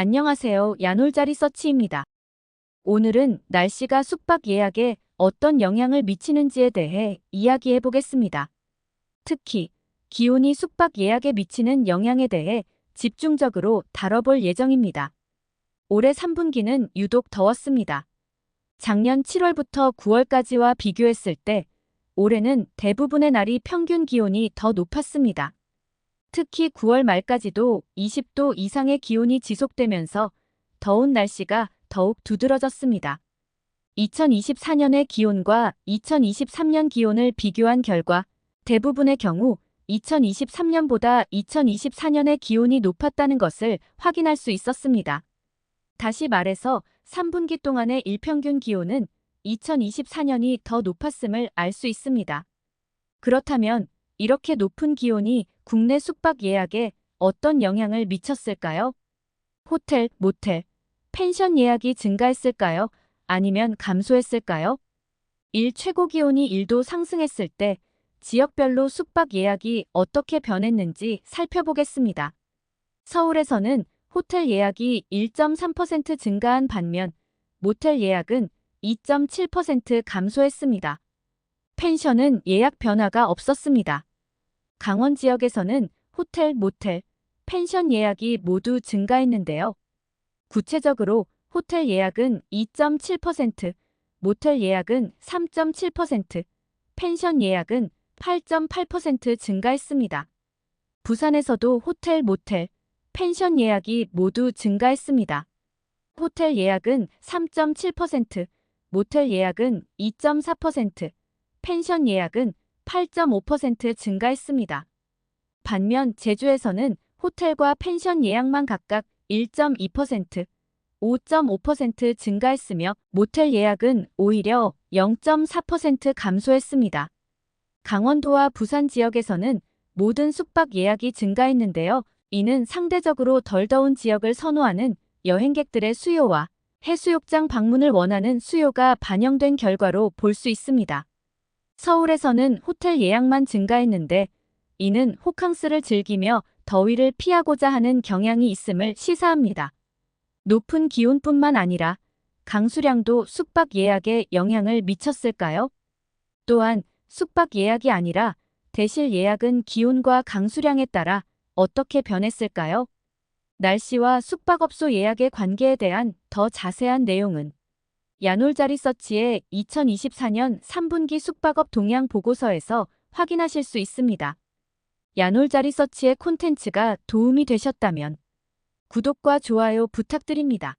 안녕하세요. 야놀자리 서치입니다. 오늘은 날씨가 숙박 예약에 어떤 영향을 미치는지에 대해 이야기해 보겠습니다. 특히 기온이 숙박 예약에 미치는 영향에 대해 집중적으로 다뤄볼 예정입니다. 올해 3분기는 유독 더웠습니다. 작년 7월부터 9월까지와 비교했을 때 올해는 대부분의 날이 평균 기온이 더 높았습니다. 특히 9월 말까지도 20도 이상의 기온이 지속되면서 더운 날씨가 더욱 두드러졌습니다. 2024년의 기온과 2023년 기온을 비교한 결과 대부분의 경우 2023년보다 2024년의 기온이 높았다는 것을 확인할 수 있었습니다. 다시 말해서 3분기 동안의 일평균 기온은 2024년이 더 높았음을 알 수 있습니다. 그렇다면 이렇게 높은 기온이 국내 숙박 예약에 어떤 영향을 미쳤을까요? 호텔, 모텔, 펜션 예약이 증가했을까요? 아니면 감소했을까요? 일 최고 기온이 1도 상승했을 때 지역별로 숙박 예약이 어떻게 변했는지 살펴보겠습니다. 서울에서는 호텔 예약이 1.3% 증가한 반면 모텔 예약은 2.7% 감소했습니다. 펜션은 예약 변화가 없었습니다. 강원 지역에서는 호텔, 모텔, 펜션 예약이 모두 증가했는데요. 구체적으로 호텔 예약은 2.7%, 모텔 예약은 3.7%, 펜션 예약은 8.8% 증가했습니다. 부산에서도 호텔, 모텔, 펜션 예약이 모두 증가했습니다. 호텔 예약은 3.7%, 모텔 예약은 2.4%, 펜션 예약은 8.5% 증가했습니다. 반면 제주에서는 호텔과 펜션 예약만 각각 1.2%, 5.5% 증가했으며 모텔 예약은 오히려 0.4% 감소했습니다. 강원도와 부산 지역에서는 모든 숙박 예약이 증가했는데요. 이는 상대적으로 덜 더운 지역을 선호하는 여행객들의 수요와 해수욕장 방문을 원하는 수요가 반영된 결과로 볼 수 있습니다. 서울에서는 호텔 예약만 증가했는데 이는 호캉스를 즐기며 더위를 피하고자 하는 경향이 있음을 시사합니다. 높은 기온뿐만 아니라 강수량도 숙박 예약에 영향을 미쳤을까요? 또한 숙박 예약이 아니라 대실 예약은 기온과 강수량에 따라 어떻게 변했을까요? 날씨와 숙박업소 예약의 관계에 대한 더 자세한 내용은 야놀자리 서치의 2024년 3분기 숙박업 동향 보고서에서 확인하실 수 있습니다. 야놀자리 서치의 콘텐츠가 도움이 되셨다면 구독과 좋아요 부탁드립니다.